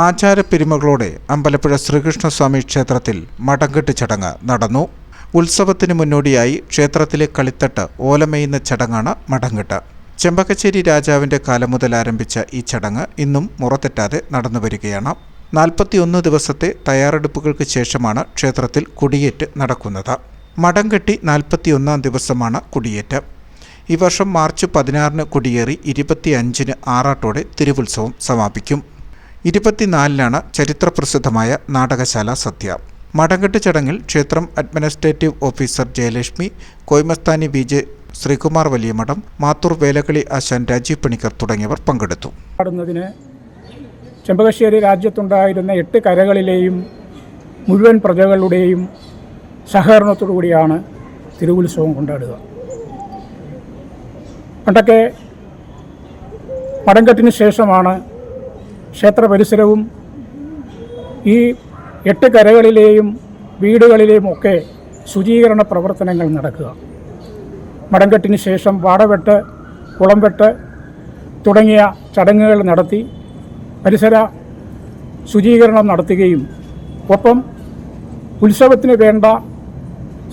ആചാരപ്പെരുമകളോടെ അമ്പലപ്പുഴ ശ്രീകൃഷ്ണസ്വാമി ക്ഷേത്രത്തിൽ മടങ്കെട്ട് ചടങ്ങ് നടന്നു. ഉത്സവത്തിന് മുന്നോടിയായി ക്ഷേത്രത്തിലെ കളിത്തട്ട് ഓലമേയുന്ന ചടങ്ങാണ് മടങ്കെട്ട് ചെമ്പകശ്ശേരി രാജാവിന്റെ കാലം മുതൽ ആരംഭിച്ച ഈ ചടങ്ങ് ഇന്നും മുറത്തെറ്റാതെ നടന്നു വരികയാണ്. നാൽപ്പത്തിയൊന്ന് ദിവസത്തെ തയ്യാറെടുപ്പുകൾക്ക് ശേഷമാണ് ക്ഷേത്രത്തിൽ കുടിയേറ്റ് നടക്കുന്നത്. മടം കെട്ടി നാൽപ്പത്തിയൊന്നാം ദിവസമാണ് കുടിയേറ്റ്. ഈ വർഷം മാർച്ച് പതിനാറിന് കുടിയേറി ഇരുപത്തിയഞ്ചിന് ആറാട്ടോടെ തിരുവുത്സവം സമാപിക്കും. ഇരുപത്തിനാലിനാണ് ചരിത്രപ്രസിദ്ധമായ നാടകശാല സദ്യ. മടങ്കെട്ട് ചടങ്ങിൽ ക്ഷേത്രം അഡ്മിനിസ്ട്രേറ്റീവ് ഓഫീസർ ജയലക്ഷ്മി കോയ്മസ്ഥാനി ബി ജെ. ശ്രീകുമാർ വലിയമഠം മാത്തൂർ വേലകളി ആശാൻ രാജീവ് പണിക്കർ തുടങ്ങിയവർ പങ്കെടുത്തു. ചെമ്പകശ്ശേരി രാജ്യത്തുണ്ടായിരുന്ന എട്ട് കരകളിലെയും മുഴുവൻ പ്രജകളുടെയും സഹകരണത്തോടു കൂടിയാണ് തിരുവുത്സവം കൊണ്ടാടുക. പണ്ടൊക്കെ മടങ്കത്തിന് ശേഷമാണ് ക്ഷേത്ര പരിസരവും ഈ എട്ട് കരകളിലെയും വീടുകളിലെയും ഒക്കെ ശുചീകരണ പ്രവർത്തനങ്ങൾ നടക്കുക. മടങ്കെട്ടിന് ശേഷം വാടവെട്ട് കുളംവെട്ട് തുടങ്ങിയ ചടങ്ങുകൾ നടത്തി പരിസര ശുചീകരണം നടത്തുകയും ഒപ്പം ഉത്സവത്തിന് വേണ്ട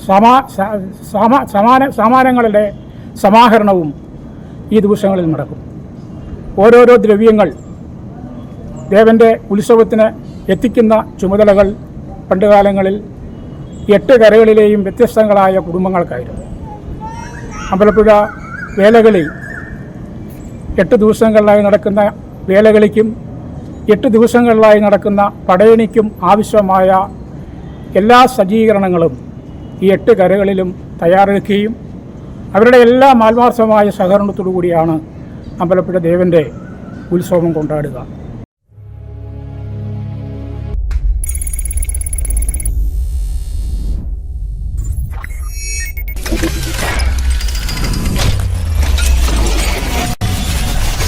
സമാ സമാന സമാനങ്ങളുടെ സമാഹരണവും ഈ ദിവസങ്ങളിൽ നടക്കും. ഓരോരോ ദ്രവ്യങ്ങൾ ദേവന്റെ ഉത്സവത്തിന് എത്തിക്കുന്ന ചുമതലകൾ പണ്ടുകാലങ്ങളിൽ എട്ട് കരകളിലെയും വ്യത്യസ്തങ്ങളായ കുടുംബങ്ങൾക്കായിരുന്നു. അമ്പലപ്പുഴ വേലകളി എട്ട് ദിവസങ്ങളിലായി നടക്കുന്ന വേലകളിക്കും എട്ട് ദിവസങ്ങളിലായി നടക്കുന്ന പടയണിക്കും ആവശ്യമായ എല്ലാ സജ്ജീകരണങ്ങളും ഈ എട്ട് കരകളിലും തയ്യാറെടുക്കുകയും അവരുടെ എല്ലാ ആത്മാർത്ഥമായ സഹകരണത്തോടു കൂടിയാണ് അമ്പലപ്പുഴ ദേവന്റെ ഉത്സവം കൊണ്ടാടുക.